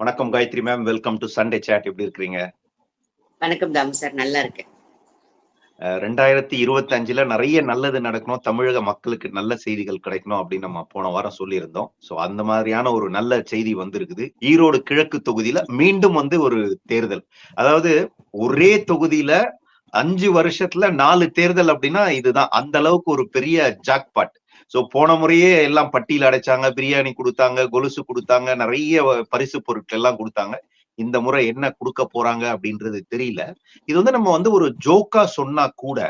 வணக்கம் Gayathri ma'am welcome to Sunday chat எப்படி இருக்கிறீங்க? வணக்கம் தாம் சார் நல்லா இருக்கேன். ரெண்டாயிரத்தி இருபத்தி அஞ்சுல நிறைய நல்லது நடக்கணும். தமிழக மக்களுக்கு நல்ல செய்திகள் கிடைக்கணும் அப்படின்னு நம்ம போன வாரம் சொல்லியிருந்தோம். சோ அந்த மாதிரியான ஒரு நல்ல செய்தி வந்திருக்குது. ஈரோடு கிழக்கு தொகுதியில மீண்டும் வந்து ஒரு தேர்தல். அதாவது ஒரே தொகுதியில அஞ்சு வருஷத்துல நாலு தேர்தல் அப்படின்னா இதுதான். அந்த அளவுக்கு ஒரு பெரிய ஜாக்பாட் சோ போன முறையே எல்லாம் பட்டியல் அடைச்சாங்க பிரியாணி கொடுத்தாங்க கொலுசு கொடுத்தாங்க நிறைய பரிசு பொருட்கள் எல்லாம் கொடுத்தாங்க. இந்த முறை என்ன கொடுக்க போறாங்க அப்படின்றது தெரியல. இது வந்து நம்ம வந்து ஒரு ஜோக்கா சொன்னா கூட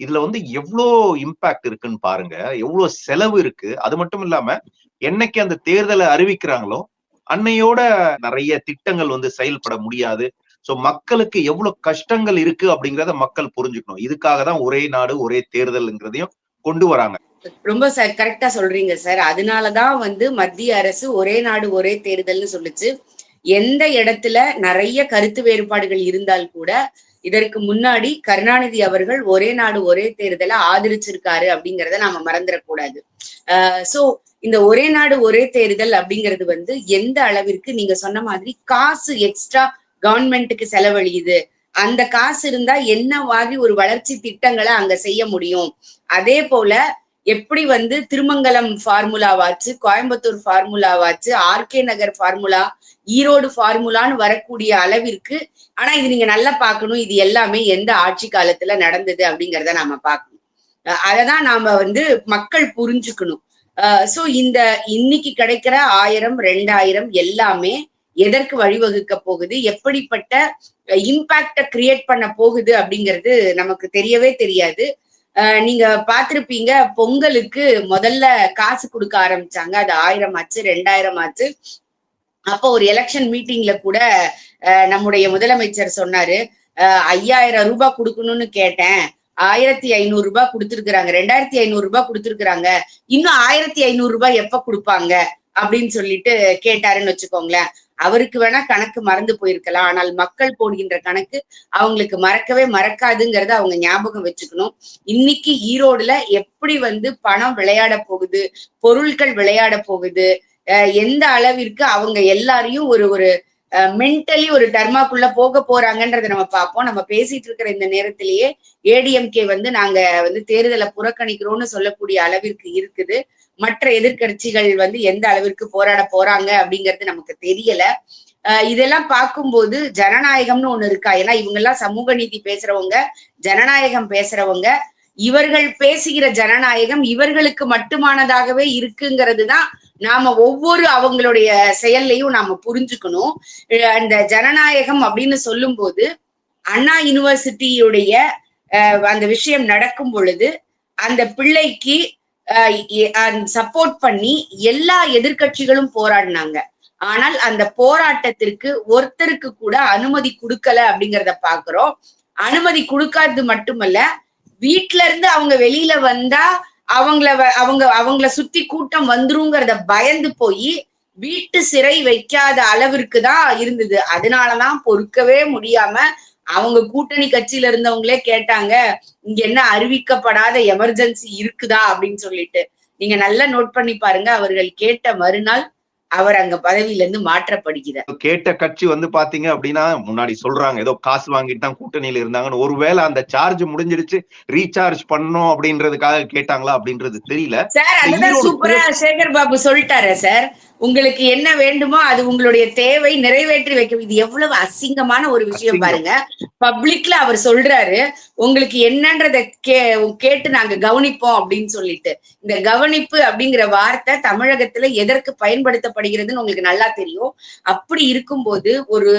இதுல வந்து எவ்வளோ இம்பாக்ட் இருக்குன்னு பாருங்க. எவ்வளோ செலவு இருக்கு. அது மட்டும் இல்லாம என்னைக்கு அந்த தேர்தலை அறிவிக்கிறாங்களோ அன்னையோட நிறைய திட்டங்கள் வந்து செயல்பட முடியாது. சோ மக்களுக்கு எவ்வளவு கஷ்டங்கள் இருக்கு அப்படிங்கறத மக்கள் புரிஞ்சுக்கணும். இதுக்காக தான் ஒரே நாடு ஒரே தேர்தல்ங்கிறதையும் கொண்டு வராங்க. ரொம்ப கரெக்டா சொல்றீங்க சார் அதனாலதான் வந்து மத்திய அரசு ஒரே நாடு ஒரே தேர்தல்னு சொல்லுச்சு. எந்த இடத்துல நிறைய கருத்து வேறுபாடுகள் இருந்தால் கூட இதற்கு முன்னாடி கருணாநிதி அவர்கள் ஒரே நாடு ஒரே தேர்தலை ஆதரிச்சிருக்காரு அப்படிங்கறத நாம மறந்துடக்கூடாது ஆஹ் சோ இந்த ஒரே நாடு ஒரே தேர்தல் அப்படிங்கிறது வந்து எந்த அளவிற்கு நீங்க சொன்ன மாதிரி காசு எக்ஸ்ட்ரா கவர்மெண்ட்டுக்கு செலவழியுது. அந்த காசு இருந்தா என்ன மாதிரி ஒரு வளர்ச்சி திட்டங்களை அங்க செய்ய முடியும்? அதே போல எப்படி வந்து திருமங்கலம் ஃபார்முலாவாச்சு கோயம்புத்தூர் ஃபார்முலாவாச்சு ஆர்கே நகர் ஃபார்முலா ஈரோடு ஃபார்முலான்னு வரக்கூடிய அளவிற்கு ஆனா இது நீங்க நல்லா பார்க்கணும் இது எல்லாமே எந்த ஆட்சி காலத்துல நடந்தது அப்படிங்கிறத நாம பார்க்கணும். அததான் நாம வந்து மக்கள் புரிஞ்சுக்கணும். சோ இந்த இன்னைக்கு கிடைக்கிற ஆயிரம் ரெண்டாயிரம் எல்லாமே எதற்கு வழிவகுக்க போகுது எப்படிப்பட்ட இம்பாக்ட கிரியேட் பண்ண போகுது அப்படிங்கிறது நமக்கு தெரியவே தெரியாது. நீங்க பாத்திருப்பீங்க பொங்கலுக்கு முதல்ல காசு கொடுக்க ஆரம்பிச்சாங்க. அது ஆயிரம் ஆச்சு ரெண்டாயிரம் ஆச்சு. அப்போ ஒரு எலெக்ஷன் மீட்டிங்ல கூட நம்முடைய முதலமைச்சர் சொன்னாரு ஐயாயிரம் ரூபாய் கொடுக்கணும்னு கேட்டேன். ஆயிரத்தி ஐநூறு ரூபாய் கொடுத்துருக்குறாங்க. ரெண்டாயிரத்தி ஐநூறு ரூபாய் கொடுத்துருக்குறாங்க. இன்னும் ஆயிரத்தி ஐநூறு ரூபாய் எப்ப கொடுப்பாங்க? அப்படின்னு சொல்லிட்டு கேட்டாருன்னு வச்சுக்கோங்களேன். அவருக்கு வேணா கணக்கு மறந்து போயிருக்கலாம். ஆனால் மக்கள் போடுகின்ற கணக்கு அவங்களுக்கு மறக்கவே மறக்காதுங்கிறத அவங்க ஞாபகம் வச்சுக்கணும். இன்னைக்கு ஈரோடுல எப்படி வந்து பணம் விளையாட போகுது பொருட்கள் விளையாட போகுது எந்த அளவிற்கு அவங்க எல்லாரையும் ஒரு ஒரு மென்டலி ஒரு டர்மாக்குள்ள போக போறாங்கன்றத நம்ம பார்ப்போம். நம்ம பேசிட்டு இருக்கிற இந்த நேரத்திலேயே ஏடிஎம்கே வந்து நாங்க வந்து தேர்தலை புறக்கணிக்கிறோம்னு சொல்லக்கூடிய அளவிற்கு இருக்குது. மற்ற எதிர்கட்சிகள் வந்து எந்த அளவிற்கு போராட போறாங்க அப்படிங்கிறது நமக்கு தெரியல. இதெல்லாம் பார்க்கும்போது ஜனநாயகம்னு ஒண்ணு இருக்கா? ஏன்னா இவங்க எல்லாம் சமூக நீதி பேசுறவங்க ஜனநாயகம் பேசுறவங்க. இவர்கள் பேசுகிற ஜனநாயகம் இவர்களுக்கு மட்டுமானதாகவே இருக்குங்கிறது தான் நாம ஒவ்வொரு அவங்களுடைய செயல்லையும் நாம புரிஞ்சுக்கணும். அந்த ஜனநாயகம் அப்படின்னு சொல்லும் போது அண்ணா யூனிவர்சிட்டியுடைய அந்த விஷயம் நடக்கும் பொழுது அந்த பிள்ளைக்கு சப்போர்ட் பண்ணி எல்லா எதிர்கட்சிகளும் போராடினாங்க. ஆனால் அந்த போராட்டத்திற்கு ஒருத்தருக்கு கூட அனுமதி கொடுக்கல அப்படிங்கிறத பாக்குறோம். அனுமதி கொடுக்காதது மட்டுமல்ல வீட்டுல இருந்து அவங்க வெளியில வந்தா அவங்கள அவங்க அவங்கள சுத்தி கூட்டம் வந்துருங்கிறத பயந்து போய் வீட்டு சிறை வைக்காத அளவிற்கு தான் இருந்தது. அதனாலதான் பொறுக்கவே முடியாம அவங்க கூட்டணி கட்சியில இருந்தவங்களே கேட்டாங்க இங்க என்ன அறிவிக்கப்படாத எமர்ஜென்சி இருக்குதா அப்படின்னு சொல்லிட்டு. நீங்க நல்லா நோட் பண்ணி பாருங்க அவர்கள் கேட்ட மறுநாள் அவர் அங்க பதவியில இருந்து மாற்றப்படுகிறார் கேட்ட கட்சி வந்து பாத்தீங்க அப்படின்னா முன்னாடி சொல்றாங்க ஏதோ காசு வாங்கிட்டு தான் கூட்டணியில இருந்தாங்கன்னு. ஒருவேளை அந்த சார்ஜ் முடிஞ்சிருச்சு ரீசார்ஜ் பண்ணணும் அப்படின்றதுக்காக கேட்டாங்களா அப்படின்றது தெரியல. சார் அதுதான் சூப்பரா சேகர் பாபு சொல்லிட்டாரு சார் உங்களுக்கு என்ன வேண்டுமோ அது உங்களுடைய தேவை நிறைவேற்றி வைக்க இது எவ்வளவு அசிங்கமான ஒரு விஷயம் பாருங்க. பப்ளிக்ல அவர் சொல்றாரு உங்களுக்கு என்னன்றத கே கேட்டு நாங்க கவனிப்போம் அப்படின்னு சொல்லிட்டு. இந்த கவனிப்பு அப்படிங்கிற வார்த்தை தமிழகத்துல எதற்கு பயன்படுத்தப்படுகிறதுன்னு உங்களுக்கு நல்லா தெரியும். அப்படி இருக்கும்போது ஒரு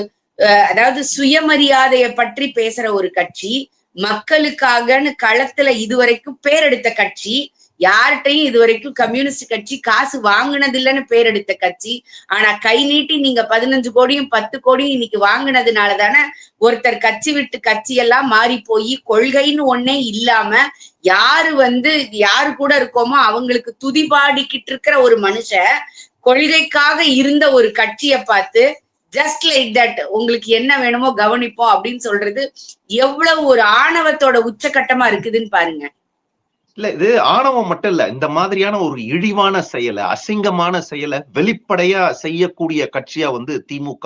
அதாவது சுயமரியாதையை பற்றி பேசுற ஒரு கட்சி மக்களுக்காகன்னு களத்துல இதுவரைக்கும் பேரெடுத்த கட்சி யார்கிட்டையும் இது வரைக்கும் கம்யூனிஸ்ட் கட்சி காசு வாங்கினதில்லைன்னு பேர் எடுத்த கட்சி. ஆனா கை நீட்டி நீங்க பதினஞ்சு கோடியும் பத்து கோடியும் இன்னைக்கு வாங்கினதுனால தானே ஒருத்தர் கட்சி விட்டு கட்சி எல்லாம் மாறி போய் கொள்கைன்னு ஒன்னே இல்லாம யாரு வந்து யாரு கூட இருக்கோமோ அவங்களுக்கு துதிபாடிக்கிட்டு இருக்கிற ஒரு மனுஷன் கொள்கைக்காக இருந்த ஒரு கட்சியை பார்த்து ஜஸ்ட் லைக் தட் உங்களுக்கு என்ன வேணுமோ கவனிப்போம் அப்படின்னு சொல்றது எவ்வளவு ஒரு ஆணவத்தோட உச்சகட்டமா இருக்குதுன்னு பாருங்க. இல்ல இது ஆணவம் மட்டும் இல்ல. இந்த மாதிரியான ஒரு இழிவான செயலை அசிங்கமான செயலை வெளிப்படையா செய்யக்கூடிய கட்சியா வந்து திமுக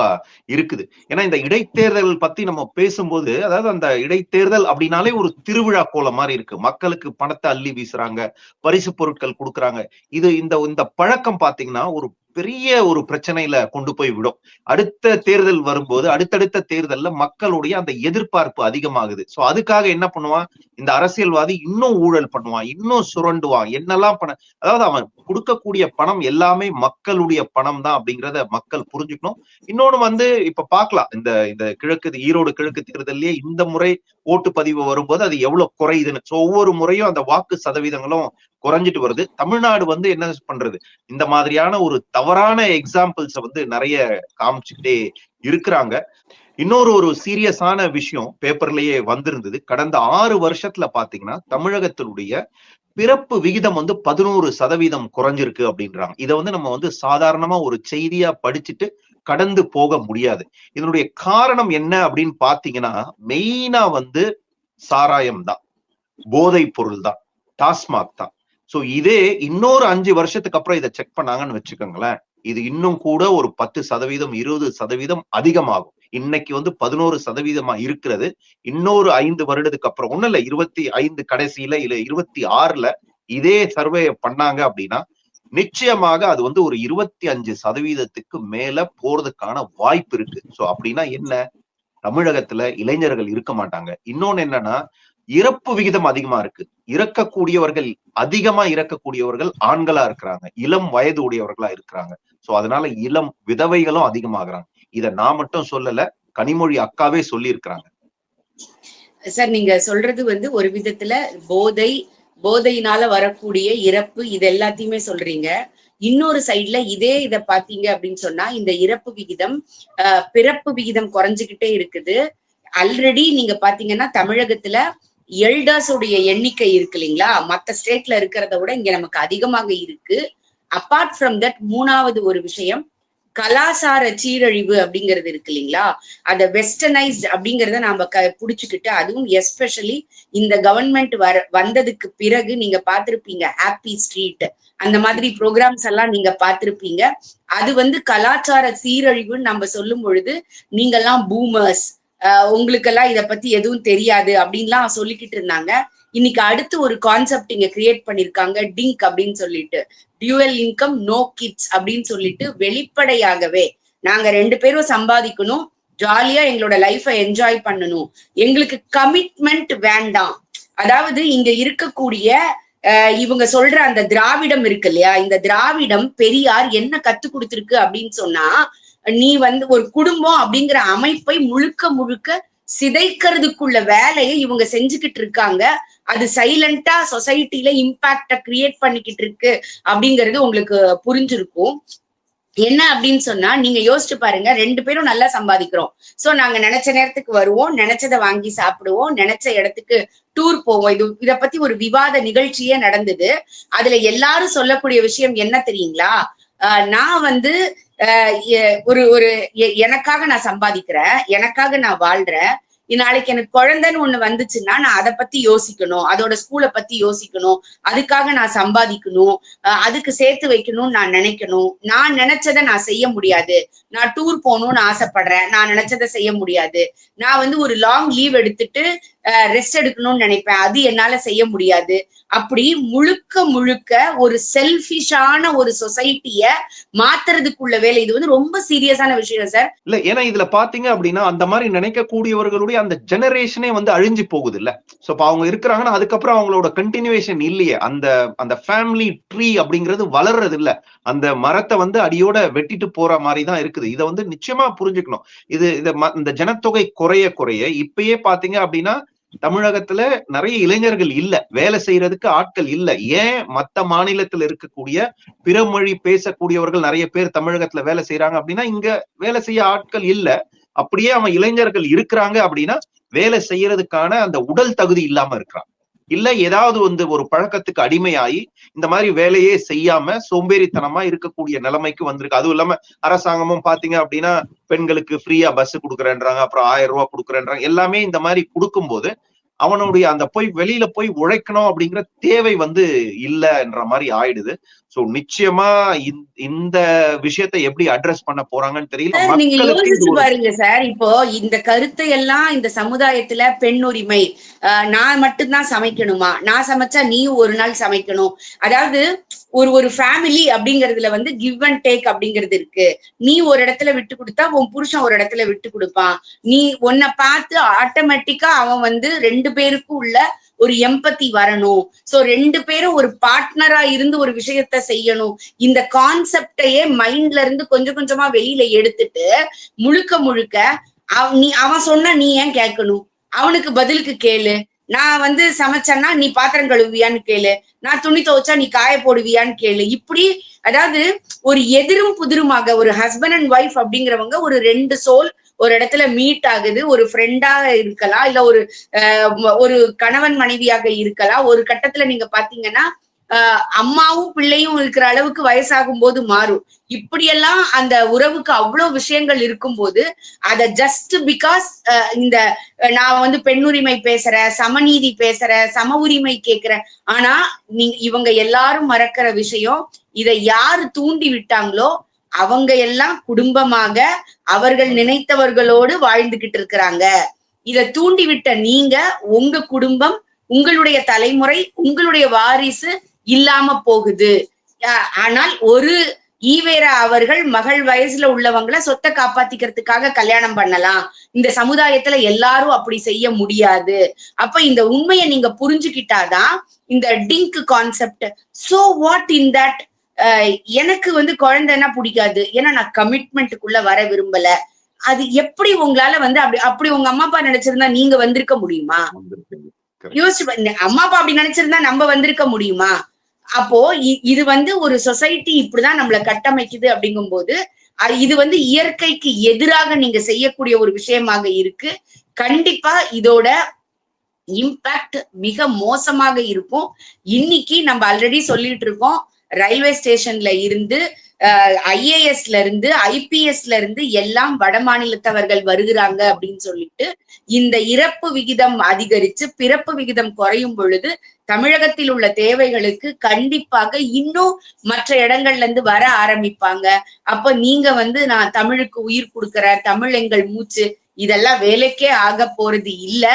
இருக்குது. ஏன்னா இந்த இடைத்தேர்தல் பத்தி நம்ம பேசும்போது அதாவது அந்த இடைத்தேர்தல் அப்படின்னாலே ஒரு திருவிழா கோல மாதிரி இருக்கு. மக்களுக்கு பணத்தை அள்ளி வீசுறாங்க பரிசு பொருட்கள் கொடுக்குறாங்க. இது இந்த இந்த பழக்கம் பாத்தீங்கன்னா ஒரு பெரிய ஒரு பிரச்சனையில கொண்டு போய் விடும். அடுத்த தேர்தல் வரும்போது அடுத்தடுத்த தேர்தல்ல மக்களுடைய அந்த எதிர்பார்ப்பு அதிகமாகுது. சோ அதுக்காக என்ன பண்ணுவான்? இந்த அரசியல்வாதி இன்னும் ஊழல் பண்ணுவான் இன்னும் சுரண்டுவான். என்னெல்லாம் பண்ண அதாவது அவன் கொடுக்கக்கூடிய பணம் எல்லாமே மக்களுடைய பணம் தான் அப்படிங்கிறத மக்கள் புரிஞ்சுக்கணும். இன்னொன்னு வந்து இப்ப பாக்கலாம் இந்த இந்த கிழக்கு ஈரோடு கிழக்கு தேர்தல்லயே இந்த முறை ஓட்டு பதிவு வரும்போது அது எவ்வளவு குறையுதுன்னு. சோ ஒவ்வொரு முறையும் அந்த வாக்கு சதவீதங்களும் குறைஞ்சிட்டு வருது. தமிழ்நாடு வந்து என்ன பண்றது? இந்த மாதிரியான ஒரு தவறான எக்ஸாம்பிள்ஸ வந்து நிறைய காமிச்சுக்கிட்டே இருக்கிறாங்க. இன்னொரு ஒரு சீரியஸான விஷயம் பேப்பர்லயே வந்திருந்தது. கடந்த ஆறு வருஷத்துல பாத்தீங்கன்னா தமிழகத்தினுடைய பிறப்பு விகிதம் வந்து பதினோரு சதவீதம் குறைஞ்சிருக்கு அப்படின்றாங்க. இதை வந்து நம்ம வந்து சாதாரணமா ஒரு செய்தியா படிச்சுட்டு கடந்து போக முடியாது. இதனுடைய காரணம் என்ன அப்படின்னு பாத்தீங்கன்னா மெயினா வந்து சாராயம் தான். போதை பொருள் தான். டாஸ்மாக் தான். சோ இதே இன்னொரு அஞ்சு வருஷத்துக்கு அப்புறம் இதை செக் பண்ணாங்கன்னு வச்சுக்கோங்களேன். இது இன்னும் கூட ஒரு பத்து சதவீதம் இருபது சதவீதம் அதிகமாகும். இன்னைக்கு வந்து பதினோரு சதவீதமா இருக்கிறது. இன்னொரு ஐந்து வருடத்துக்கு அப்புறம் ஒண்ணு இல்ல இருபத்தி ஐந்து கடைசியில இல்ல இருபத்தி ஆறுல இதே சர்வே பண்ணாங்க அப்படின்னா நிச்சயமாக அது வந்து ஒரு இருபத்தி அஞ்சு சதவீதத்துக்கு மேல போறதுக்கான வாய்ப்பு இருக்கு. சோ அப்படின்னா என்ன? தமிழகத்துல இளைஞர்கள் இருக்க மாட்டாங்க. இன்னொன்னு என்னன்னா இறப்பு விகிதம் அதிகமா இருக்கு. இறக்கக்கூடியவர்கள் அதிகமா இறக்கக்கூடியவர்கள் ஆண்களா இருக்கிறாங்க. இளம் வயது உடையவர்களா இருக்கிறாங்க. சோ அதனால இளம் விதவைகளும் அதிகமாகறாங்க. இத நான் மட்டும் சொல்லல கனிமொழி அக்காவே சொல்லி இருக்கிறாங்க சார் நீங்க சொல்றது வந்து ஒரு விதத்துல போதை போதையினால வரக்கூடிய இறப்பு இது எல்லாத்தையுமே சொல்றீங்க. இன்னொரு சைட்ல இதே இத பாத்தீங்க அப்படின்னு சொன்னா இந்த இறப்பு விகிதம் ஆஹ் பிறப்பு விகிதம் குறைஞ்சுகிட்டே இருக்குது. ஆல்ரெடி நீங்க பாத்தீங்கன்னா தமிழகத்துல எல்டர்ஸ் உடைய எண்ணிக்கை இருக்கு இல்லைங்களா? மத்த ஸ்டேட்ல இருக்கிறத விட இங்க நமக்கு அதிகமாக இருக்கு. அப்பார்ட் ஃப்ரம் தட் மூணாவது ஒரு விஷயம் கலாசார சீரழிவு அப்படிங்கிறது இருக்கு இல்லைங்களா? அத வெஸ்டர்னைஸ்ட் அப்படிங்கறத நாம க புடிச்சுக்கிட்டு அதுவும் எஸ்பெஷலி இந்த கவர்மெண்ட் வர வந்ததுக்கு பிறகு நீங்க பார்த்திருப்பீங்க ஹாப்பி ஸ்ட்ரீட் அந்த மாதிரி ப்ரோக்ராம்ஸ் எல்லாம் நீங்க பார்த்திருப்பீங்க. அது வந்து கலாச்சார சீரழிவுன்னு நம்ம சொல்லும் பொழுது நீங்கெல்லாம் பூமர்ஸ் உங்களுக்கெல்லாம் இத பத்தி எதுவும் தெரியாது அப்படின்லாம் சொல்லிக்கிட்டு இருந்தாங்க. இன்னைக்கு அடுத்து ஒரு கான்செப்ட் இங்க கிரியேட் பண்ணிருக்காங்க டிங்க் அப்படின்னு சொல்லிட்டு. டியூவல் இன்கம் நோ கிட்ஸ் அப்படின்னு சொல்லிட்டு வெளிப்படையாகவே நாங்க ரெண்டு பேரும் சம்பாதிக்கணும். ஜாலியா எங்களோட லைஃபை என்ஜாய் பண்ணணும். எங்களுக்கு கமிட்மெண்ட் வேண்டாம். அதாவது இங்க இருக்கக்கூடிய இவங்க சொல்ற அந்த திராவிடம் இருக்கு இல்லையா? இந்த திராவிடம் பெரியார் என்ன கத்து கொடுத்துருக்கு அப்படின்னு சொன்னா நீ வந்து ஒரு குடும்பம் அப்படிங்கிற அமைப்பை முழுக்க முழுக்க சிதைக்கிறதுக்குள்ள வேலையை இவங்க செஞ்சுக்கிட்டு இருக்காங்க. அது சைலண்டா சொசைட்டில இம்பாக்ட கிரியேட் பண்ணிக்கிட்டு இருக்கு அப்படிங்கிறது உங்களுக்கு புரிஞ்சிருக்கும். என்ன அப்படின்னு சொன்னா நீங்க யோசிச்சு பாருங்க ரெண்டு பேரும் நல்லா சம்பாதிக்கிறோம். சோ நாங்க நினைச்ச நேரத்துக்கு வருவோம் நினைச்சதை வாங்கி சாப்பிடுவோம் நினைச்ச இடத்துக்கு டூர் போவோம். இது இத பத்தி ஒரு விவாத நிகழ்ச்சியே நடந்தது. அதுல எல்லாரும் சொல்லக்கூடிய விஷயம் என்ன தெரியுங்களா? நான் வந்து ஒரு ஒரு எனக்காக நான் சம்பாதிக்கிறேன் எனக்காக நான் வாழ்றேன் நாளைக்கு எனக்கு குழந்தைன்னு ஒண்ணு வந்துச்சுன்னா நான் அதை பத்தி யோசிக்கணும் அதோட ஸ்கூலை பத்தி யோசிக்கணும் அதுக்காக நான் சம்பாதிக்கணும் அதுக்கு சேர்த்து வைக்கணும்னு நான் நினைக்கணும். நான் நினைச்சதை நான் செய்ய முடியாது. நான் டூர் போகணும்னு ஆசைப்படுறேன் நான் நினைச்சதை செய்ய முடியாது. நான் வந்து ஒரு லாங் லீவ் எடுத்துட்டு ரெஸ்ட் எடுக்கணும்னு நினைப்பேன். அது என்னால செய்ய முடியாது. அப்படி முழுக்க முழுக்க ஒரு செல்ஃபிஷான ஒரு சொசைட்டிய மாத்துறதுக்குள்ள வேலை. இது வந்து ரொம்ப சீரியஸான விஷயம் சார் இல்ல ஏன்னா இதுல பாத்தீங்க அப்படின்னா அந்த மாதிரி நினைக்கக்கூடியவர்களுடைய அந்த ஜெனரேஷனே வந்து அழிஞ்சு போகுது இல்ல சோ இப்ப அவங்க இருக்கிறாங்கன்னா அதுக்கப்புறம் அவங்களோட கண்டினியூவேஷன் இல்லையே. அந்த அந்த ஃபேமிலி ட்ரீ அப்படிங்கிறது வளர்றது இல்ல அந்த மரத்தை வந்து அடியோட வெட்டிட்டு போற மாதிரி தான் இருக்குது. இதை வந்து நிச்சயமா புரிஞ்சுக்கணும். இது இந்த ஜனத்தொகை குறைய குறைய இப்பயே பாத்தீங்க அப்படின்னா தமிழகத்துல நிறைய இளைஞர்கள் இல்ல. வேலை செய்யறதுக்கு ஆட்கள் இல்ல. ஏன் மத்த மாநிலத்துல இருக்கக்கூடிய பிற மொழி பேசக்கூடியவர்கள் நிறைய பேர் தமிழகத்துல வேலை செய்யறாங்க அப்படின்னா இங்க வேலை செய்ய ஆட்கள் இல்ல. அப்படியே அவன் இளைஞர்கள் இருக்கிறாங்க அப்படின்னா வேலை செய்யறதுக்கான அந்த உடல் தகுதி இல்லாம இருக்கிறான். இல்ல ஏதாவது வந்து ஒரு பழக்கத்துக்கு அடிமையாகி இந்த மாதிரி வேலையே செய்யாம சோம்பேறித்தனமா இருக்கக்கூடிய நிலைமைக்கு வந்திருக்கு. அதுவும் இல்லாம அரசாங்கமும் பாத்தீங்க அப்படின்னா பெண்களுக்கு ஃப்ரீயா பஸ் கொடுக்குறேன்றாங்க அப்புறம் ஆயிரம் ரூபாய் கொடுக்குறேன்றாங்க. எல்லாமே இந்த மாதிரி கொடுக்கும்போது அவனுடைய அந்த போய் வெளியில போய் உழைக்கணும் அப்படிங்கிற தேவை வந்து இல்லைன்ற மாதிரி ஆயிடுது. சோ நிச்சயமா இந்த- விஷயத்தை எப்படி அட்ரஸ் பண்ண போறாங்கன்னு தெரியல. நீங்க யோசிச்சு பாருங்க சார் இப்போ இந்த கருத்தை எல்லாம் இந்த சமுதாயத்துல பெண் உரிமை நான் மட்டும்தான் சமைக்கணுமா? நான் சமைச்சா நீயும் ஒரு நாள் சமைக்கணும். அதாவது ஒரு ஒரு ஃபேமிலி அப்படிங்கறதுல வந்து கிவ் அண்ட் டேக் அப்படிங்கிறது இருக்கு. நீ ஒரு இடத்துல விட்டு கொடுத்தா உன் புருஷன் ஒரு இடத்துல விட்டு கொடுப்பான். நீ உன்னை பார்த்து ஆட்டோமேட்டிக்கா அவன் வந்து ரெண்டு பேருக்கும் உள்ள ஒரு எம்பத்தி வரணும். சோ ரெண்டு பேரும் ஒரு பார்ட்னரா இருந்து ஒரு விஷயத்த செய்யணும். இந்த கான்செப்டையே மைண்ட்ல இருந்து கொஞ்சம் கொஞ்சமா வெளியில எடுத்துட்டு முழுக்க முழுக்க அவ- நீ அவன் சொன்னா நீ ஏன் கேட்கணும்? அவனுக்கு பதிலுக்கு கேளு. நான் வந்து சமைச்சேன்னா நீ பாத்திரம் கழுவியான்னு கேளு. நான் துணி துவைச்சா நீ காய போடுவியான்னு கேளு. இப்படி அதாவது ஒரு எதிரும் புதிருமாக ஒரு ஹஸ்பண்ட் அண்ட் ஒய்ஃப் அப்படிங்கிறவங்க ஒரு ரெண்டு சோல் ஒரு இடத்துல மீட் ஆகுது. ஒரு ஃப்ரெண்டா இருக்கலாம். இல்ல ஒரு ஒரு கணவன் மனைவியாக இருக்கலாம். ஒரு கட்டத்துல நீங்க பாத்தீங்கன்னா அம்மாவும் பிள்ளையும் இருக்கிற அளவுக்கு வயசாகும் போது மாறும். இப்படியெல்லாம் அந்த உறவுக்கு அவ்வளவு விஷயங்கள் இருக்கும்போது அத ஜஸ்ட் பிகாஸ் இந்த நான் வந்து பெண்ணுரிமை பேசுறேன் சமநீதி பேசுறேன் சம உரிமை கேட்கிறேன் ஆனா நீங்க இவங்க எல்லாரும் மறக்கிற விஷயம் இதை யாரு தூண்டி விட்டாங்களோ அவங்க எல்லாம் குடும்பமாக அவர்கள் நினைத்தவர்களோடு வாழ்ந்துகிட்டு இருக்கிறாங்க. இதை தூண்டி விட்ட நீங்க உங்க குடும்பம் உங்களுடைய தலைமுறை உங்களுடைய வாரிசு இல்லாம போகுது. ஆனால் ஒரு ஈவேரா அவர்கள் மகள் வயசுல உள்ளவங்கள சொத்தை காப்பாத்திக்கிறதுக்காக கல்யாணம் பண்ணலாம். இந்த சமுதாயத்துல எல்லாரும் அப்படி செய்ய முடியாது. அப்ப இந்த உண்மையை நீங்க புரிஞ்சுக்கிட்டாதான் இந்த think concept so what in that எனக்கு வந்து குழந்தைன்னா பிடிக்காது. ஏன்னா நான் கமிட்மெண்ட்டுக்குள்ள வர விரும்பல. அது எப்படி உங்களால வந்து அப்படி அப்படி உங்க அம்மா அப்பா நினைச்சிருந்தா நீங்க வந்திருக்க முடியுமா. யோசிச்சு அம்மா அப்பா அப்படி நினைச்சிருந்தா நம்ம வந்திருக்க முடியுமா? அப்போ இ- இது வந்து ஒரு சொசைட்டி இப்படிதான் நம்மள கட்டமைக்குது அப்படிங்கும்போது போது இது வந்து இயற்கைக்கு எதிராக நீங்க செய்யக்கூடிய ஒரு விஷயமாக இருக்கு. கண்டிப்பா இதோட இம்பாக்ட் மிக மோசமாக இருக்கும். இன்னைக்கு நம்ம ஆல்ரெடி சொல்லிட்டு இருக்கோம் ரயில்வே ஸ்டேஷன்ல இருந்து ஐஏஎஸ்ல இருந்து ஐபிஎஸ்ல இருந்து எல்லாம் வட மாநிலத்தவர்கள் வருகிறாங்க அப்படின்னு சொல்லிட்டு இந்த இறப்பு விகிதம் அதிகரிச்சு பிறப்பு விகிதம் குறையும் பொழுது தமிழகத்தில் உள்ள தேவைகளுக்கு கண்டிப்பாக இன்னும் மற்ற இடங்கள்ல இருந்து வர ஆரம்பிப்பாங்க. அப்ப நீங்க வந்து நான் தமிழுக்கு உயிர் கொடுக்கிற தமிழ் எங்கள் மூச்சு இதெல்லாம் வேலைக்கே ஆக போறது இல்ல.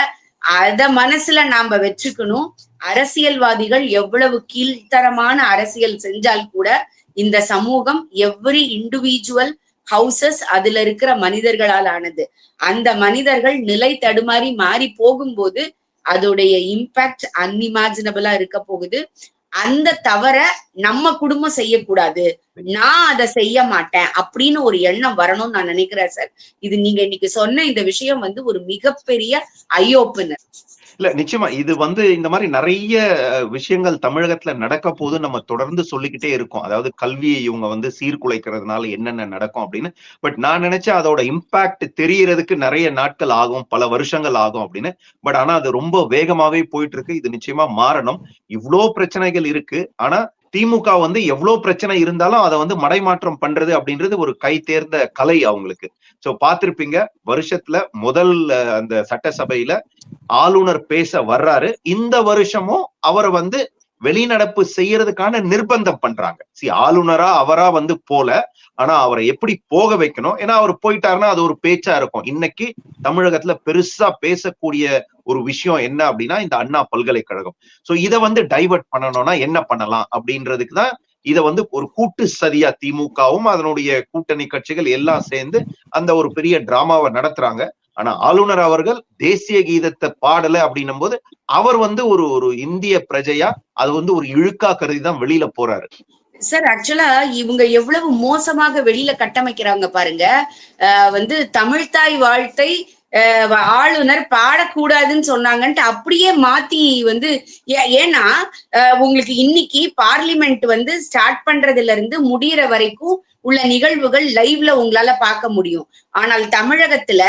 அத மனசுல நாம வச்சுக்கணும். அரசியல்வாதிகள் எவ்வளவு கீழ்த்தரமான அரசியல் செஞ்சால் கூட இந்த சமூகம் எவ்ரி இண்டிவிஜுவல் ஹவுசஸ் அதுல இருக்கிற மனிதர்களால் ஆனது. அந்த மனிதர்கள் நிலை தடுமாறி மாறி போகும்போது அதோடைய இம்பாக்ட் அன்இமேஜினபிளா இருக்க போகுது. அந்த தவற நம்ம குடும்பம் செய்யக்கூடாது. நான் அதை செய்ய மாட்டேன் அப்படின்னு ஒரு எண்ணம் வரணும்னு நான் நினைக்கிறேன் சார் இது நீங்க இன்னைக்கு சொன்ன இந்த விஷயம் வந்து ஒரு மிகப்பெரிய ஐ ஓப்பனர் இல்ல நிச்சயமா. இது வந்து இந்த மாதிரி நிறைய விஷயங்கள் தமிழகத்துல நடக்க போது நம்ம தொடர்ந்து சொல்லிக்கிட்டே இருக்கோம். அதாவது கல்வியை இவங்க வந்து சீர்குலைக்கிறதுனால என்னென்ன நடக்கும் அப்படின்னு. பட் நான் நினைச்சேன் அதோட இம்பாக்ட் தெரியறதுக்கு நிறைய நாட்கள் ஆகும் பல வருஷங்கள் ஆகும் அப்படின்னு. பட் ஆனா அது ரொம்ப வேகமாவே போயிட்டு இருக்கு இது நிச்சயமா மாறணும். இவ்ளோ பிரச்சனைகள் இருக்கு. ஆனா திமுக வந்து எவ்வளவு பிரச்சனை இருந்தாலும் அதை வந்து மடைமாற்றம் பண்றது அப்படின்றது ஒரு கை தேர்ந்த கலை அவங்களுக்கு. சோ பாத்திருப்பீங்க வருஷத்துல முதல் அந்த சட்டசபையில ஆளுநர் பேச வர்றாரு. இந்த வருஷமும் அவரை வந்து வெளிநடப்பு செய்யறதுக்கான நிர்பந்தம் பண்றாங்க. சி ஆளுநரா அவரா வந்து போல. ஆனா அவரை எப்படி போக வைக்கணும்? ஏன்னா அவர் போயிட்டாருன்னா அது ஒரு பேச்சா இருக்கும். இன்னைக்கு தமிழகத்துல பெருசா பேசக்கூடிய ஒரு விஷயம் என்ன அப்படின்னா இந்த அண்ணா பல்கலைக்கழகம். சோ இதை வந்து டைவர்ட் பண்ணணும்னா என்ன பண்ணலாம் அப்படின்றதுக்கு தான் இதை வந்து ஒரு கூட்டு சதியா திமுகவும் அதனுடைய கூட்டணி கட்சிகள் எல்லாம் சேர்ந்து அந்த ஒரு பெரிய டிராமாவை நடத்துறாங்க. ஆனா ஆளுநர் அவர்கள் தேசிய கீதத்தை பாடல அப்படின்னும் போது அவர் வந்து ஒரு ஒரு இந்திய பிரஜையா அது வந்து ஒரு இழுக்கா கருதி தான் வெளியில போறாரு. சார் ஆக்சுவலா இவங்க எவ்வளவு மோசமாக வெளியில கட்டமைக்கிறாங்க பாருங்க. அஹ் வந்து தமிழ்தாய் வாழ்த்தை ஆளுநர் பாடக்கூடாதுன்னு சொன்னாங்கன்ட்டு அப்படியே மாத்தி வந்து ஏ- ஏன்னா உங்களுக்கு இன்னைக்கு பார்லிமெண்ட் வந்து ஸ்டார்ட் பண்றதுல இருந்து முடியற வரைக்கும் உள்ள நிகழ்வுகள் லைவ்ல உங்களால பார்க்க முடியும். ஆனால் தமிழகத்துல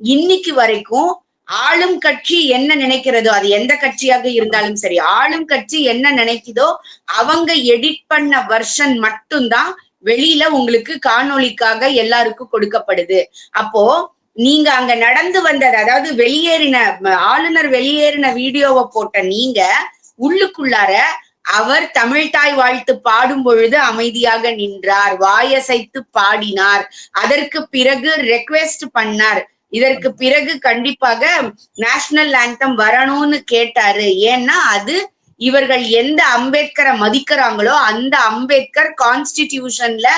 இன்னைக்கு வரைக்கும் ஆளும் கட்சி என்ன நினைக்கிறதோ அது எந்த கட்சியாக இருந்தாலும் சரி ஆளும் கட்சி என்ன நினைக்குதோ அவங்க எடிட் பண்ண வெர்ஷன் மட்டும்தான் வெளியில உங்களுக்கு காணொளிக்காக எல்லாருக்கும் கொடுக்கப்படுது. அப்போ நீங்க அங்க நடந்து வந்தது அதாவது வெளியேறின ஆளுநர் வெளியேறின வீடியோவை போட்ட நீங்க உள்ளுக்குள்ளார அவர் தமிழ்தாய் வாழ்த்து பாடும் பொழுது அமைதியாக நின்றார் வாயசைத்து பாடினார். அதற்கு பிறகு ரெக்வெஸ்ட் பண்ணார். இதற்கு பிறகு கண்டிப்பாக நேஷனல் ஆந்தம் வரணும்னு கேட்டாரு. ஏன்னா அது இவர்கள் எந்த அம்பேத்கரை மதிக்கிறாங்களோ அந்த அம்பேத்கர் கான்ஸ்டிடியூஷன்ல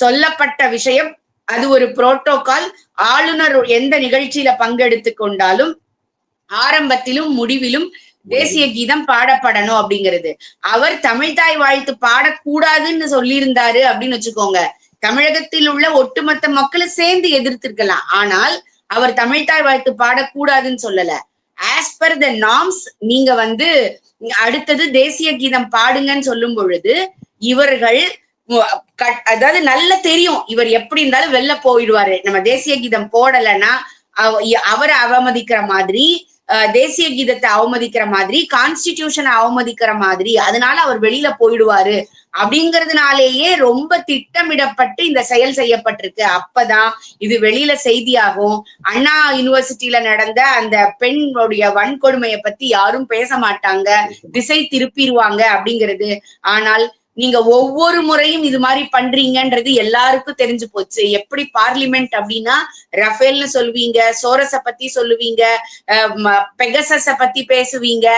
சொல்லப்பட்ட விஷயம். அது ஒரு புரோட்டோகால் ஆளுநர் எந்த நிகழ்ச்சியில பங்கெடுத்து கொண்டாலும் ஆரம்பத்திலும் முடிவிலும் தேசிய கீதம் பாடப்படணும் அப்படிங்கிறது. அவர் தமிழ்தாய் வாழ்த்து பாடக்கூடாதுன்னு சொல்லியிருந்தாரு அப்படின்னு வச்சுக்கோங்க. தமிழகத்தில் உள்ள ஒட்டுமொத்த மக்களும் சேர்ந்து எதிர்த்திருக்கலாம். ஆனால் அவர் தமிழ்தாய் வாழ்த்து பாடக்கூடாதுன்னு சொல்லல. ஆஸ் பர் த நார்ம்ஸ் நீங்க வந்து அடுத்தது தேசிய கீதம் பாடுங்கன்னு சொல்லும் பொழுது இவர்கள் அதாவது நல்ல தெரியும் இவர் எப்படி இருந்தாலும் வெளில போயிடுவாரு. நம்ம தேசிய கீதம் போடலைன்னா அவரை அவமதிக்கிற மாதிரி அஹ், தேசிய கீதத்தை அவமதிக்கிற மாதிரி கான்ஸ்டிடியூஷனை அவமதிக்கிற மாதிரி அதனால அவர் வெளியில போயிடுவாரு. அப்படிங்கறதுனாலேயே ரொம்ப திட்டமிடப்பட்டு இந்த செயல் செய்யப்பட்டிருக்கு. அப்பதான் இது வெளியில செய்தியாகும். அண்ணா யூனிவர்சிட்டியில நடந்த அந்த பெண்ணுடைய வன்கொடுமையை பத்தி யாரும் பேச மாட்டாங்க. திசை திருப்பிடுவாங்க அப்படிங்கிறது. ஆனால் நீங்க ஒவ்வொரு முறையும் இது மாதிரி பண்றீங்கன்றது எல்லாருக்கும் தெரிஞ்சு போச்சு. எப்படி பார்லிமெண்ட் அப்படின்னா ரஃபேல்னு சொல்லுவீங்க சோரஸ பத்தி சொல்லுவீங்க பெகசஸ பத்தி பேசுவீங்க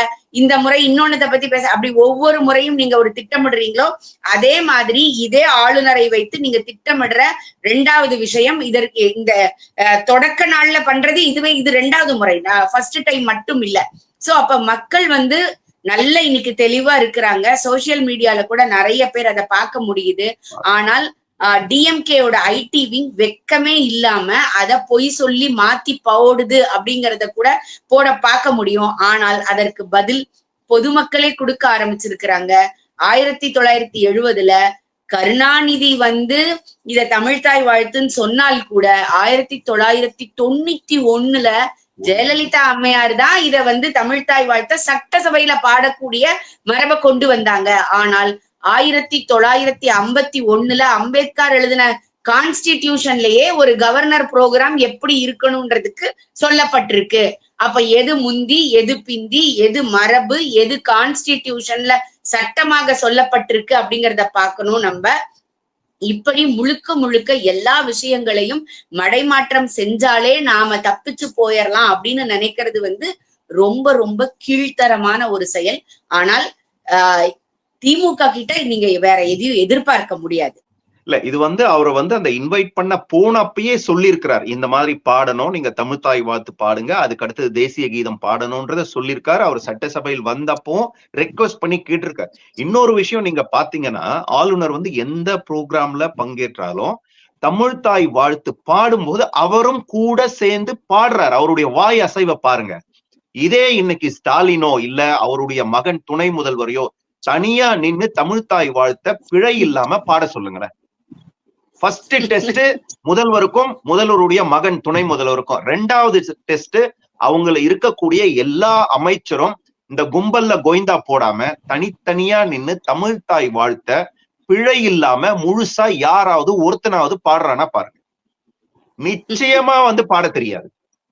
இந்த முறை இன்னொன்னத பத்தி பேச அப்படி ஒவ்வொரு முறையும் நீங்க ஒரு திட்டமிடுறீங்களோ அதே மாதிரி இதே ஆளுநரை வைத்து நீங்க திட்டமிடுற ரெண்டாவது விஷயம் இதற்கு இந்த தொடக்க நாள்ல பண்றது இதுவே இது ரெண்டாவது முறை. ஃபர்ஸ்ட் டைம் மட்டும் இல்ல. சோ அப்ப மக்கள் வந்து நல்ல இன்னைக்கு தெளிவா இருக்கிறாங்க. சோசியல் மீடியால கூட நிறைய பேர் அதை பார்க்க முடியுது. ஆனால் டிஎம்கேயோட ஐடி விங் வெக்கமே இல்லாம அத பொய் சொல்லி மாத்தி போடுது அப்படிங்கறத கூட போட பார்க்க முடியும். ஆனால் அதற்கு பதில் பொதுமக்களே கொடுக்க ஆரம்பிச்சிருக்கிறாங்க. ஆயிரத்தி தொள்ளாயிரத்தி எழுவதுல கருணாநிதி வந்து இத தமிழ்தாய் வாழ்த்துன்னு சொன்னால் கூட ஆயிரத்தி தொள்ளாயிரத்தி தொண்ணூத்தி ஒண்ணுல ஜெயலலிதா அம்மையார் தான் இத வந்து தமிழ்தாய் வாழ்த்த சட்டசபையில பாடக்கூடிய மரபை கொண்டு வந்தாங்க. ஆனால் ஆயிரத்தி தொள்ளாயிரத்தி ஐம்பத்தி ஒண்ணுல அம்பேத்கர் எழுதின கான்ஸ்டிடியூஷன்லயே ஒரு கவர்னர் ப்ரோக்ராம் எப்படி இருக்கணும்ன்றதுக்கு சொல்லப்பட்டிருக்கு. அப்ப எது முந்தி எது பிந்தி எது மரபு எது கான்ஸ்டிடியூஷன்ல சட்டமாக சொல்லப்பட்டிருக்கு அப்படிங்கறத பார்க்கணும் நம்ம. இப்படி முழுக்க முழுக்க எல்லா விஷயங்களையும் மடைமாற்றம் செஞ்சாலே நாம தப்பிச்சு போயிடலாம் அப்படின்னு நினைக்கிறது வந்து ரொம்ப ரொம்ப கீழ்த்தரமான ஒரு செயல். ஆனால் ஆஹ் திமுக கிட்ட நீங்க வேற எதையும் எதிர்பார்க்க முடியாது. இல்ல இது வந்து அவரை வந்து அந்த இன்வைட் பண்ண போனப்பயே சொல்லியிருக்கிறார். இந்த மாதிரி பாடணும் நீங்க தமிழ்தாய் வாழ்த்து பாடுங்க அதுக்கு அடுத்தது தேசிய கீதம் பாடணும்ன்றத சொல்லியிருக்காரு. அவர் சட்டசபையில் வந்தப்போ ரெக்வஸ்ட் பண்ணி கேட்டிருக்காரு. இன்னொரு விஷயம் நீங்க பாத்தீங்கன்னா ஆளுநர் வந்து எந்த ப்ரோக்ராம்ல பங்கேற்றாலும் தமிழ்தாய் வாழ்த்து பாடும்போது அவரும் கூட சேர்ந்து பாடுறாரு. அவருடைய வாய் அசைவை பாருங்க. இதே இன்னைக்கு ஸ்டாலினோ இல்ல அவருடைய மகன் துணை முதல்வரையோ தனியா நின்னு தமிழ்தாய் வாழ்த்த பிழை இல்லாம பாட சொல்லுங்களேன். ஃபர்ஸ்ட் டெஸ்ட் முதல்வருக்கும் முதல்வருடைய மகன் துணை முதல்வருக்கும். ரெண்டாவது டெஸ்ட் அவங்கள இருக்கக்கூடிய எல்லா அமைச்சரும் இந்த கும்பல்ல கோய்ந்தா போடாம தனித்தனியா நின்னு தமிழ்தாய் வாழ்த்த பிழை இல்லாம முழுசா யாராவது ஒருத்தனாவது பாடுறானா பாருங்க. நிச்சயமா வந்து பாட தெரியாது.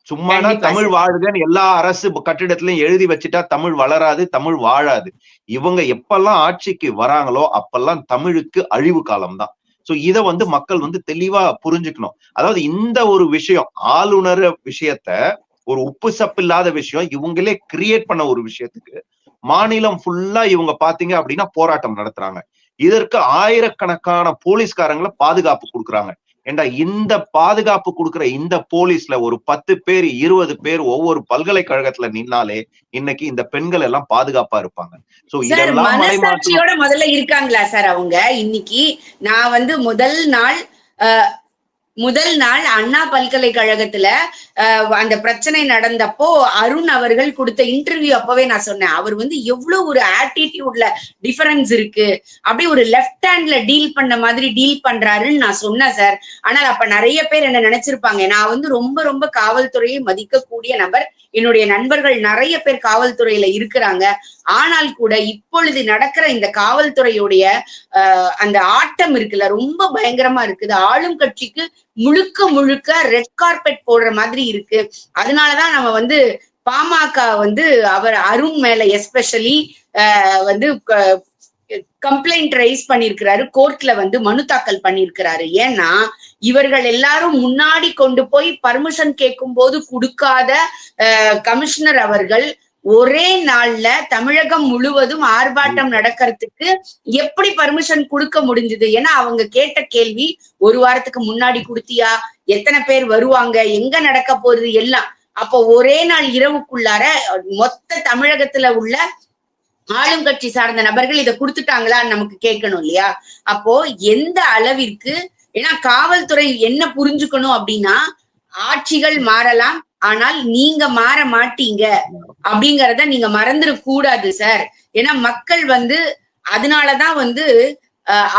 சும்மானா தமிழ். வாழ்கன்னு எல்லா அரசு கட்டிடத்திலயும் எழுதி வச்சுட்டா தமிழ் வளராது தமிழ் வாழாது. இவங்க எப்பெல்லாம் ஆட்சிக்கு வராங்களோ அப்பெல்லாம் தமிழுக்கு அழிவு காலம்தான். சோ இத வந்து மக்கள் வந்து தெளிவா புரிஞ்சுக்கணும். அதாவது இந்த ஒரு விஷயம் ஆளுநர் விஷயத்த ஒரு உப்பு சப்பு இல்லாத விஷயம் இவங்களே கிரியேட் பண்ண ஒரு விஷயத்துக்கு மாநிலம் ஃபுல்லா இவங்க பாத்தீங்க அப்படின்னா போராட்டம் நடத்துறாங்க. இதற்கு ஆயிரக்கணக்கான போலீஸ்காரங்களை பாதுகாப்பு கொடுக்குறாங்க. ஏண்டா இந்த பாதுகாப்பு கொடுக்கிற இந்த போலீஸ்ல ஒரு பத்து பேர் இருபது பேர் ஒவ்வொரு பல்கலைக்கழகத்துல நின்னாலே இன்னைக்கு இந்த பெண்கள் எல்லாம் பாதுகாப்பா இருப்பாங்க. சோ இதெல்லாம் முதல்ல இருக்காங்களா சார் அவங்க? இன்னைக்கு நான் வந்து முதல் நாள் முதல் நாள் அண்ணா பல்கலைக்கழகத்துல அந்த பிரச்சனை நடந்தப்போ அருண் அவர்கள் கொடுத்த இன்டர்வியூ அப்பவே நான் சொன்னேன். அவர் வந்து எவ்வளவு ஒரு ஆட்டிடியூட்ல டிஃபரன்ஸ் இருக்கு. அப்படி ஒரு லெஃப்ட் ஹேண்ட்ல டீல் பண்ண மாதிரி டீல் பண்றாருன்னு நான் சொன்னேன் சார் ஆனால் அப்ப நிறைய பேர் என்ன நினைச்சிருப்பாங்க நான் வந்து ரொம்ப ரொம்ப காவல்துறையை மதிக்கக்கூடிய நபர் என்னுடைய நண்பர்கள் நிறைய பேர் காவல்துறையில இருக்கிறாங்க. ஆனால் கூட இப்பொழுது நடக்கிற இந்த காவல்துறையுடைய அஹ் அந்த ஆட்டம் இருக்குல்ல ரொம்ப பயங்கரமா இருக்குது. ஆளும் கட்சிக்கு முழுக்க முழுக்க ரெட் கார்பெட் போடுற மாதிரி இருக்கு. அதனாலதான் நம்ம வந்து பாமக வந்து அவர் அருண் மேல எஸ்பெஷலி வந்து கம்ப்ளைண்ட் ரைஸ் பண்ணிருக்கிறாரு கோர்ட்ல வந்து மனு தாக்கல் பண்ணிருக்கிறாரு ஏன்னா இவர்கள் எல்லாரும் முன்னாடி கொண்டு போய் பர்மிஷன் கேட்கும் போது கொடுக்காத கமிஷனர் அவர்கள் ஒரே நாள்ல தமிழகம் முழுவதும் ஆர்ப்பாட்டம் நடக்கிறதுக்கு எப்படி பர்மிஷன் கொடுக்க முடிஞ்சது? ஏன்னா அவங்க கேட்ட கேள்வி ஒரு வாரத்துக்கு முன்னாடி கொடுத்தியா? எத்தனை பேர் வருவாங்க? எங்க நடக்க போறது எல்லாம். அப்போ ஒரே நாள் இரவுக்குள்ளார மொத்த தமிழகத்துல உள்ள ஆளும் கட்சி சார்ந்த நபர்கள் இதை கொடுத்துட்டாங்களான்னு நமக்கு கேட்கணும் இல்லையா? அப்போ எந்த அளவிற்கு ஏன்னா காவல்துறை என்ன புரிஞ்சுக்கணும் அப்படின்னா ஆட்சிகள் மாறலாம் ஆனால் நீங்க மாற மாட்டீங்க அப்படிங்கறத நீங்க மறந்துட கூடாது சார். ஏன்னா மக்கள் வந்து அதனாலதான் வந்து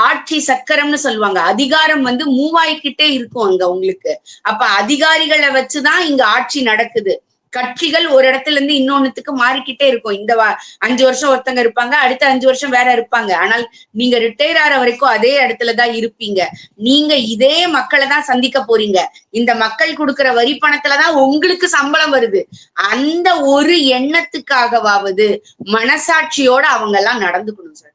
ஆட்சி சக்கரம்னு சொல்லுவாங்க. அதிகாரம் வந்து மூவாய்க்கிட்டே இருக்கும் அங்க உங்களுக்கு. அப்ப அதிகாரிகளை வச்சுதான் இங்க ஆட்சி நடக்குது. கட்சிகள் ஒரு இடத்துல இருந்து இன்னொன்னுத்துக்கு மாறிக்கிட்டே இருக்கும். இந்த வா- அஞ்சு வருஷம் ஒருத்தங்க இருப்பாங்க அடுத்த அஞ்சு வருஷம் வேற இருப்பாங்க. ஆனால் நீங்க ரிட்டையர் ஆற வரைக்கும் அதே இடத்துலதான் இருப்பீங்க. நீங்க இதே மக்களை தான் சந்திக்க போறீங்க. இந்த மக்கள் கொடுக்கிற வரி பணத்துலதான் உங்களுக்கு சம்பளம் வருது. அந்த ஒரு எண்ணத்துக்காகவாவது மனசாட்சியோட அவங்க எல்லாம் நடந்துக்கணும் சார்.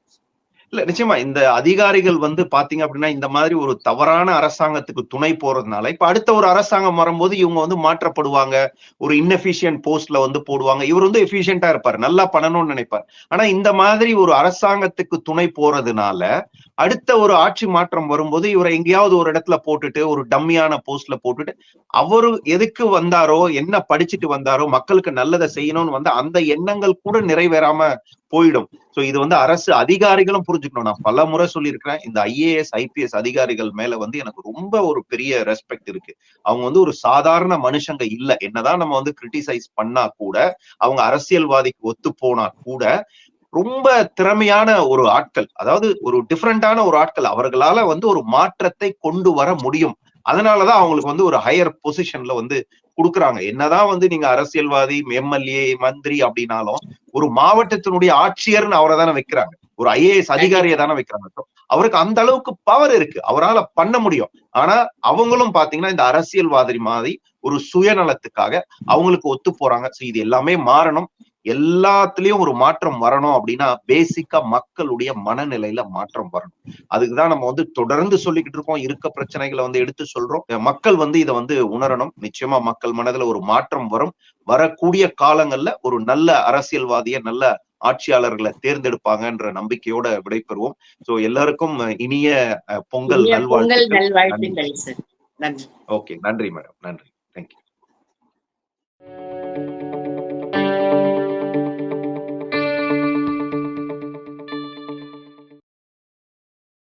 இல்ல நிச்சயமா இந்த அதிகாரிகள் வந்து பாத்தீங்க அப்படின்னா இந்த மாதிரி ஒரு தவறான அரசாங்கத்துக்கு துணை போறதுனால இப்ப அடுத்த ஒரு அரசாங்கம் வரும்போது இவங்க வந்து மாற்றப்படுவாங்க. ஒரு இன்எஃபிஷியன்ட் போஸ்ட்ல வந்து போடுவாங்க. இவர் வந்து எஃபிஷியன்டா இருப்பாரு. நல்லா பண்ணணும்னு நினைப்பார். ஆனா இந்த மாதிரி ஒரு அரசாங்கத்துக்கு துணை போறதுனால அடுத்த ஒரு ஆட்சி மாற்றம் வரும்போது இவரை எங்கேயாவது ஒரு இடத்துல போட்டுட்டு ஒரு டம்மியான போஸ்ட்ல போட்டுட்டு அவரு எதுக்கு வந்தாரோ என்ன படிச்சுட்டு வந்தாரோ மக்களுக்கு நல்லதை செய்யணும்னு வந்து அந்த எண்ணங்கள் கூட நிறைவேறாம போயிடும். சோ இது வந்து அரசு அதிகாரிகளும் புரிஞ்சுக்கணும். நான் பல முறை சொல்லியிருக்கிறேன். இந்த ஐஏஎஸ் ஐபிஎஸ் அதிகாரிகள் மேல வந்து எனக்கு ரொம்ப ஒரு பெரிய ரெஸ்பெக்ட் இருக்கு. அவங்க வந்து ஒரு சாதாரண மனுஷங்க இல்ல. என்னதான் நம்ம வந்து கிரிட்டிசைஸ் பண்ணா கூட அவங்க அரசியல்வாதிக்கு ஒத்து போனா கூட ரொம்ப திறமையான ஒரு ஆட்கள் அதாவது ஒரு டிஃப்ரெண்டான ஒரு ஆட்கள் அவர்களால வந்து ஒரு மாற்றத்தை கொண்டு வர முடியும். அதனாலதான் அவங்களுக்கு வந்து ஒரு ஹையர் பொசிஷன்ல வந்து கொடுக்குறாங்க. என்னதான் வந்து நீங்க அரசியல்வாதி எம்எல்ஏ மந்திரி அப்படின்னாலும் ஒரு மாவட்டத்தினுடைய ஆட்சியர்னு அவரை தானே வைக்கிறாங்க. ஒரு ஐஏஎஸ் அதிகாரியை தானே வைக்கிறாங்க. அவருக்கு அந்த அளவுக்கு பவர் இருக்கு. அவரால பண்ண முடியும். ஆனா அவங்களும் பாத்தீங்கன்னா இந்த அரசியல்வாதி மாதிரி ஒரு சுயநலத்துக்காக அவங்களுக்கு ஒத்து போறாங்க. சோ இது எல்லாமே மாறணும். எல்லாத்துலயும் ஒரு மாற்றம் வரணும் அப்படின்னா பேசிக்கா மக்களுடைய மனநிலையில மாற்றம் வரணும். அதுக்குதான் நம்ம வந்து தொடர்ந்து சொல்லிக்கிட்டு இருக்கோம். இருக்க பிரச்சனைகளை வந்து எடுத்து சொல்றோம். மக்கள் வந்து இதை வந்து உணரணும். நிச்சயமா மக்கள் மனதுல ஒரு மாற்றம் வரும். வரக்கூடிய காலங்கள்ல ஒரு நல்ல அரசியல்வாதிய நல்ல ஆட்சியாளர்களை தேர்ந்தெடுப்பாங்கன்ற நம்பிக்கையோட விடைபெறுவோம். சோ எல்லாருக்கும் இனிய பொங்கல் நல்வாழ்த்துக்கள். ஓகே நன்றி. மேடம் நன்றி. தேங்க்யூ